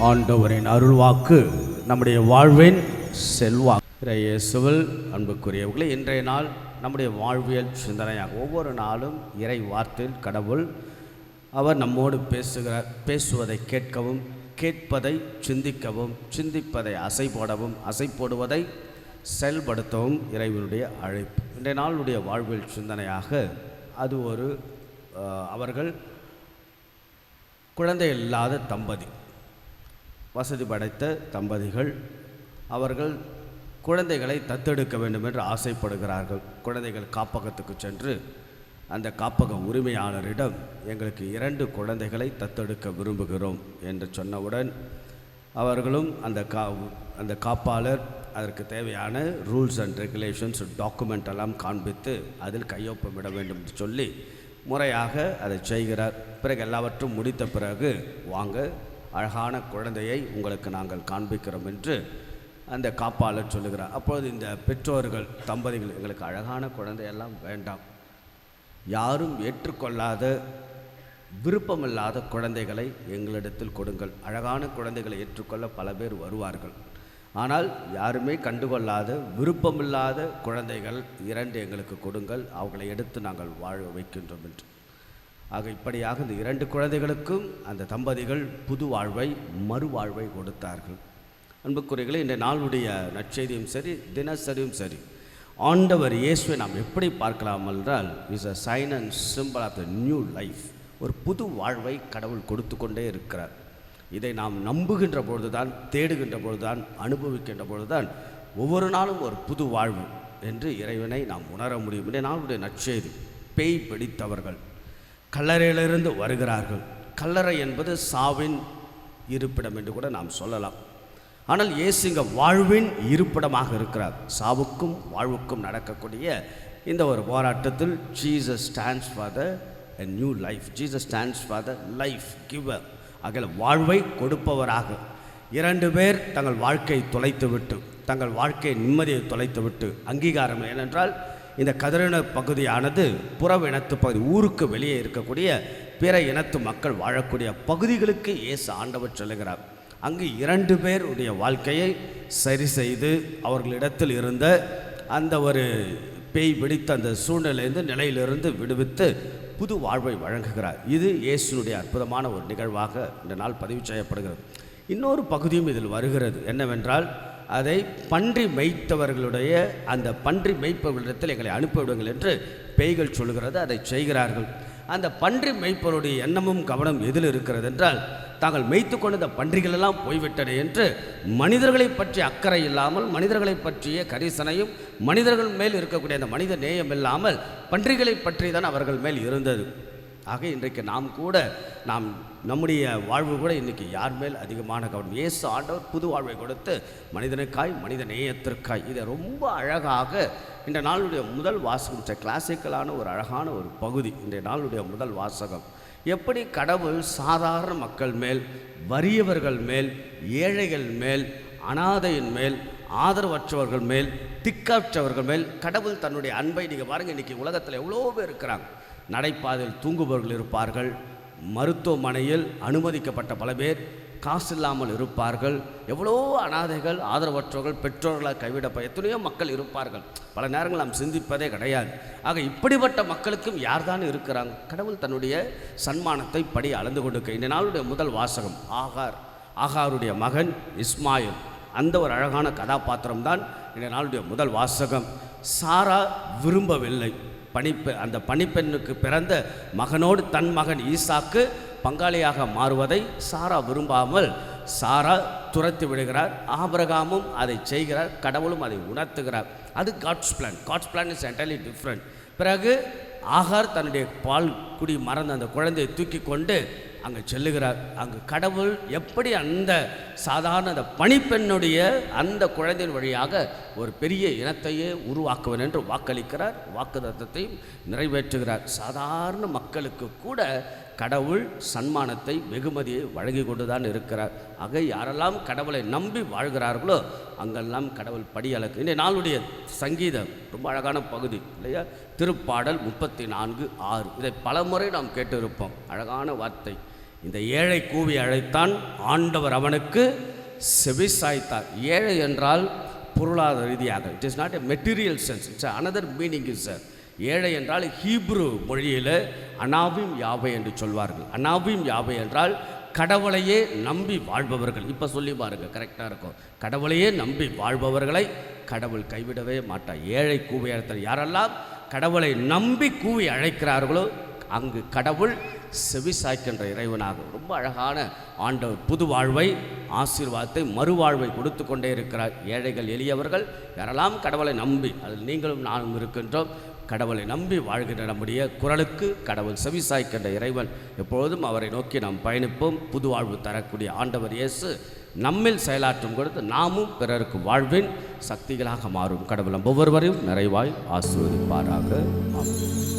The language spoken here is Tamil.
ஆண்டவரின் அருள்வாக்கு நம்முடைய வாழ்வின் செல்வா இயேசுவில் அன்புக்குரியவர்களே இன்றைய நாள் நம்முடைய வாழ்வியல் சிந்தனையாக ஒவ்வொரு நாளும் இறை வார்த்தையில் கடவுள் அவர் நம்மோடு பேசுகிறார் பேசுவதை கேட்கவும் கேட்பதை சிந்திக்கவும் சிந்திப்பதை அசை போடவும் அசை போடுவதை செயல்படுத்தவும் இறைவனுடைய அழைப்பு. இன்றைய நாளுடைய வாழ்வியல் சிந்தனையாக அது ஒரு அவர்கள் குழந்தை இல்லாத தம்பதி வசதி படைத்த தம்பதிகள் அவர்கள் குழந்தைகளை தத்தெடுக்க வேண்டும் என்று ஆசைப்படுகிறார்கள். குழந்தைகள் காப்பகத்துக்கு சென்று அந்த காப்பக உரிமையாளரிடம் எங்களுக்கு இரண்டு குழந்தைகளை தத்தெடுக்க விரும்புகிறோம் என்று சொன்னவுடன் அவர்களும் அந்த கா அந்த காப்பாளர் அதற்கு தேவையான ரூல்ஸ் அண்ட் ரெகுலேஷன்ஸ் டாக்குமெண்ட் எல்லாம் காண்பித்து அதில் கையொப்பமிட வேண்டும் என்று சொல்லி முறையாக அதை செய்கிறார். பிறகு எல்லாவற்றும் முடித்த பிறகு வாங்க அழகான குழந்தையை உங்களுக்கு நாங்கள் காண்பிக்கிறோம் என்று அந்த காப்பாளர் சொல்லுகிறார். அப்பொழுது இந்த பெற்றோர்கள் தம்பதிகள் எங்களுக்கு அழகான குழந்தையெல்லாம் வேண்டாம். யாரும் ஏற்றுக்கொள்ளாத விருப்பமில்லாத குழந்தைகளை எங்களிடத்தில் கொடுங்கள். அழகான குழந்தைகளை ஏற்றுக்கொள்ள பல பேர் வருவார்கள். ஆனால் யாருமே கண்டுகொள்ளாத விருப்பமில்லாத குழந்தைகள் இரண்டு எங்களுக்கு கொடுங்கள். அவர்களை எடுத்து நாங்கள் வாழ வைக்கின்றோம் என்று. ஆக இப்படியாக இந்த இரண்டு குழந்தைகளுக்கும் அந்த தம்பதிகள் புது வாழ்வை மறுவாழ்வை கொடுத்தார்கள். அன்புக்குறைகளை இந்த நாளுடைய நற்செய்தியும் சரி தினசரியும் சரி ஆண்டவர் இயேசுவை நாம் எப்படி பார்க்கலாம் என்றால் is a sign and symbol of the new life ஒரு புது வாழ்வை கடவுள் கொடுத்து கொண்டே இருக்கிறார். இதை நாம் நம்புகின்ற பொழுதுதான் தேடுகின்ற பொழுதுதான் அனுபவிக்கின்ற பொழுதுதான் ஒவ்வொரு நாளும் ஒரு புது வாழ்வு என்று இறைவனை நாம் உணர முடியும். இந்த நாளுடைய நற்செய்தி பேய் பிடித்தவர்கள். கல்லறையிலிருந்து வருகிறார்கள். கல்லறை என்பது சாவின் இருப்பிடம் என்று கூட நாம் சொல்லலாம். ஆனால் இயேசுங்க வாழ்வின் இருப்பிடமாக இருக்கிறார். சாவுக்கும் வாழ்வுக்கும் நடக்கக்கூடிய இந்த ஒரு போராட்டத்தில் Jesus stands for the new life Jesus stands for the life giver அகல வாழ்வை கொடுப்பவராக. இரண்டு பேர் தங்கள் வாழ்க்கையை தொலைத்துவிட்டு தங்கள் வாழ்க்கை நிம்மதியை தொலைத்துவிட்டு அங்கீகாரம் ஏனென்றால் இந்த கதிரின பகுதியானது புறவ இனத்து பகுதி ஊருக்கு வெளியே இருக்கக்கூடிய பிற இனத்து மக்கள் வாழக்கூடிய பகுதிகளுக்கு இயேசு ஆண்டவர் சொல்லுகிறார். அங்கு இரண்டு பேருடைய வாழ்க்கையை சரி செய்து அவர்களிடத்தில் இருந்த அந்த ஒரு பேய் பிடித்த அந்த சூழ்நிலையிலிருந்து நிலையிலிருந்து விடுவித்து புது வாழ்வை வழங்குகிறார். இது இயேசுனுடைய அற்புதமான ஒரு நிகழ்வாக இந்த நாள் பதிவு செய்யப்படுகிறது. இன்னொரு பகுதியும் இதில் வருகிறது. என்னவென்றால் அதை பன்றி மெய்த்தவர்களுடைய அந்த பன்றி மெய்ப்பவர்களிடத்தில் எங்களை அனுப்பிவிடுங்கள் என்று பேய்கள் சொல்கிறது அதை செய்கிறார்கள். அந்த பன்றி மெய்ப்பவருடைய எண்ணமும் கவனம் எதில் இருக்கிறது என்றால் தாங்கள் மெய்த்து கொண்ட இந்த போய்விட்டன என்று மனிதர்களை பற்றி அக்கறை இல்லாமல் மனிதர்களை பற்றிய கரிசனையும் மனிதர்கள் மேல் இருக்கக்கூடிய அந்த மனித நேயம் இல்லாமல் பன்றிகளை பற்றி தான் அவர்கள் மேல் இருந்தது. ஆக இன்றைக்கு நாம் கூட நாம் நம்முடைய வாழ்வு கூட இன்றைக்கி யார் மேல் அதிகமான கவனம்? இயேசு ஆண்டவர் புது வாழ்வை கொடுத்து மனிதனுக்காய் மனித நேயத்திற்காய் இதை ரொம்ப அழகாக இந்த நாளுடைய முதல் வாசகம் கிளாசிக்கலான ஒரு அழகான ஒரு பகுதி இன்றைய நாளுடைய முதல் வாசகம். எப்படி கடவுள் சாதாரண மக்கள் மேல் வறியவர்கள் மேல் ஏழைகள் மேல் அனாதையின் மேல் ஆதரவற்றவர்கள் மேல் திக்கற்றவர்கள் மேல் கடவுள் தன்னுடைய அன்பை நீங்கள் பாருங்கள் இன்றைக்கி உலகத்தில் எவ்வளோ பேர் இருக்கிறாங்க. நடைபாதையில் தூங்குபவர்கள் இருப்பார்கள். மருத்துவமனையில் அனுமதிக்கப்பட்ட பல பேர் காசு இல்லாமல் இருப்பார்கள். எவ்வளோ அனாதைகள் ஆதரவற்றவர்கள் பெற்றோர்களால் கைவிடப்ப எத்தனையோ மக்கள் இருப்பார்கள். பல நேரங்கள் நாம் சிந்திப்பதே கிடையாது. ஆக இப்படிப்பட்ட மக்களுக்கும் யார் தான் இருக்கிறாங்க? கடவுள் தன்னுடைய சன்மானத்தை படி அளந்து கொண்டிருக்க இந்த நாளுடைய முதல் வாசகம் ஆகார். ஆகாருடைய மகன் இஸ்மாயில். அந்த ஒரு அழகான கதாபாத்திரம்தான் இந்த நாளுடைய முதல் வாசகம். சாரா விரும்பவில்லை. பணிப்பெ அந்த பணிப்பெண்ணுக்கு பிறந்த மகனோடு தன் மகன் ஈசாக்கு பங்காளியாக மாறுவதை சாரா விரும்பாமல் சாரா துரத்தி விடுகிறார். ஆபிரகாமும் அதை செய்கிறார். கடவுளும் அதை உணர்த்துகிறார். அது God's plan God's plan is entirely different பிறகு ஆகார் தன்னுடைய பால் குடி மறந்த அந்த குழந்தையை தூக்கி கொண்டு அங்கே செல்லுகிறார். அங்கு கடவுள் எப்படி அந்த சாதாரண அந்த பணிப்பெண்ணுடைய அந்த குழந்தையின் வழியாக ஒரு பெரிய இனத்தையே உருவாக்குவேன் என்று வாக்களிக்கிறார் வாக்குதத்தையும் நிறைவேற்றுகிறார். சாதாரண மக்களுக்கு கூட கடவுள் சன்மானத்தை வெகுமதியை வழங்கி கொண்டு தான் இருக்கிறார். ஆக யாரெல்லாம் கடவுளை நம்பி வாழ்கிறார்களோ அங்கெல்லாம் கடவுள் படியளக்கு இந்த நாளுடைய சங்கீதம் ரொம்ப அழகான பகுதி இல்லையா? திருப்பாடல் முப்பத்தி நான்கு ஆறு. இதை பலமுறை நாம் கேட்டிருப்போம். அழகான வார்த்தை. இந்த ஏழை கூவி அழைத்தான் ஆண்டவர் அவனுக்கு செவிசாய்த்தார் ஏழை என்றால் பொருளாதார ரீதியாக. It is not a material sense it's another meaning is sir ஏழை என்றால் ஹீப்ரு மொழியில் அனாவிம் யாவை என்று சொல்வார்கள். அனாவிம் யாவை என்றால் கடவுளையே நம்பி வாழ்பவர்கள். இப்போ சொல்லி பாருங்கள் கரெக்டாக இருக்கும். கடவுளையே நம்பி வாழ்பவர்களை கடவுள் கைவிடவே மாட்டார். ஏழை கூவி அழைத்தல் யாரெல்லாம் கடவுளை நம்பி கூவி அழைக்கிறார்களோ அங்கு கடவுள் செவிசாய்க்கின்ற இறைவனாக ரொம்ப அழகான ஆண்டவர் புது வாழ்வை ஆசீர்வாதத்தை மறுவாழ்வை கொடுத்து கொண்டே இருக்கிறார். ஏழைகள் எளியவர்கள் யாரெல்லாம் கடவுளை நம்பி அதில் நீங்களும் நானும் இருக்கின்றோம். கடவுளை நம்பி வாழ்கின்ற நம்முடைய குரலுக்கு கடவுள் செவிசாய்க்கின்ற இறைவன் எப்பொழுதும் அவரை நோக்கி நாம் பயணிப்போம். புது வாழ்வு தரக்கூடிய ஆண்டவர் இயேசு நம்மில் செயலாற்றும் கொடுத்து நாமும் பிறருக்கு வாழ்வின் சக்திகளாக மாறும். கடவுள் ஒவ்வொருவரையும் நிறைவாய் ஆசீர்வதிப்பாராக. ஆமென்.